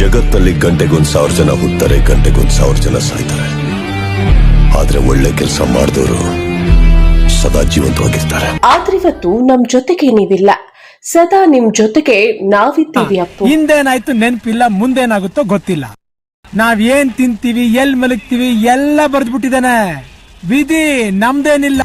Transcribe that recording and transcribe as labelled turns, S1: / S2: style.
S1: ಜಗತ್ತಲ್ಲಿ ಗಂಟೆಗೊಂದ್ ಸಾವಿರ ಜನ ಹುತ್ತಾರೆ ಗಂಟೆಗೊಂದ್ ಸಾವಿರ ಜನ ಸಾಯ್ತಾರೆ. ಆದ್ರೆ ಒಳ್ಳೆ ಕೆಲಸ ಮಾಡಿದವರು ಸದಾ ಜೀವಂತವಾಗಿರ್ತಾರೆ.
S2: ಆದ್ರೆ ಇವತ್ತು ನಮ್ ಜೊತೆಗೆ ನೀವಿಲ್ಲ. ಸದಾ ನಿಮ್ ಜೊತೆಗೆ ನಾವಿದ್ದೀವಿ ಅಪ್ಪು.
S3: ಹಿಂದೇನಾಯ್ತು ನೆನ್ಪಿಲ್ಲ ಮುಂದೇನಾಗುತ್ತೋ ಗೊತ್ತಿಲ್ಲ. ನಾವ್ ಏನ್ ತಿಂತೀವಿ ಎಲ್ ಮಲಗ್ತೀವಿ ಎಲ್ಲ ಬರ್ದ್ಬಿಟ್ಟಿದಾನೆ ವಿಧಿ ನಮ್ದೇನಿಲ್ಲ.